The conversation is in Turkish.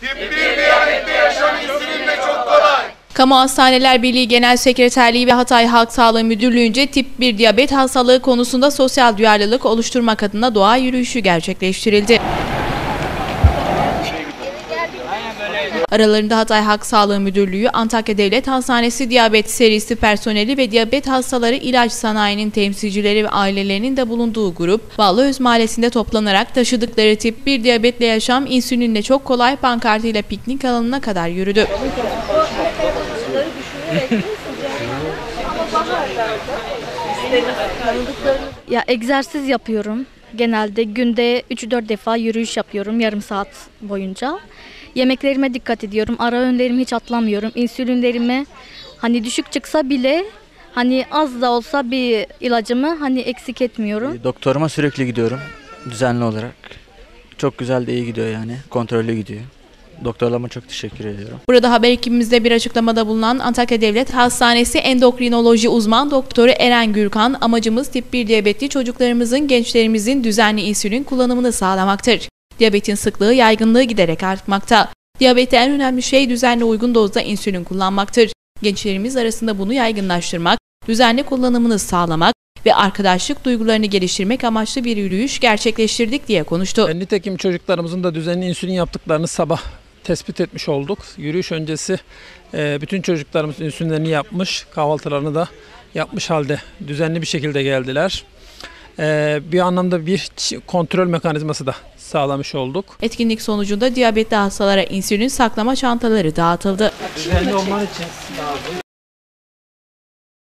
Tip 1 diyabette yaşam insülinle çok kolay. Kamu Hastaneler Birliği Genel Sekreterliği ve Hatay Halk Sağlığı Müdürlüğü'nce tip 1 diyabet hastalığı konusunda sosyal duyarlılık oluşturmak adına doğa yürüyüşü gerçekleştirildi. Aralarında Hatay Halk Sağlığı Müdürlüğü, Antakya Devlet Hastanesi Diyabet Serisi personeli ve diyabet hastaları ilaç sanayinin temsilcileri ve ailelerinin de bulunduğu grup, Ballıöz Mahallesi'nde toplanarak taşıdıkları tip 1 diyabetle yaşam insülinle çok kolay pankartıyla piknik alanına kadar yürüdü. Ya egzersiz yapıyorum. Genelde günde 3-4 defa yürüyüş yapıyorum yarım saat boyunca. Yemeklerime dikkat ediyorum. Ara öğünlerimi hiç atlamıyorum. İnsülinlerimi hani düşük çıksa bile hani az da olsa bir ilacımı hani eksik etmiyorum. Doktoruma sürekli gidiyorum düzenli olarak. Çok güzel de iyi gidiyor yani. Kontrollü gidiyor. Doktorlarıma çok teşekkür ediyorum. Burada haber ekibimizde bir açıklamada bulunan Antakya Devlet Hastanesi endokrinoloji uzman doktoru Eren Gürkan, amacımız tip 1 diyabetli çocuklarımızın, gençlerimizin düzenli insülin kullanımını sağlamaktır. Diyabetin sıklığı, yaygınlığı giderek artmakta. Diyabette en önemli şey düzenli uygun dozda insülin kullanmaktır. Gençlerimiz arasında bunu yaygınlaştırmak, düzenli kullanımını sağlamak ve arkadaşlık duygularını geliştirmek amaçlı bir yürüyüş gerçekleştirdik diye konuştu. E, Nitekim çocuklarımızın da düzenli insülin yaptıklarını sabah tespit etmiş olduk. Yürüyüş öncesi e, bütün çocuklarımız insülinlerini yapmış, kahvaltılarını da yapmış halde düzenli bir şekilde geldiler. E, Bir anlamda bir kontrol mekanizması da sağlamış olduk. Etkinlik sonucunda diyabetli hastalara insülin saklama çantaları dağıtıldı. Düzenli olman için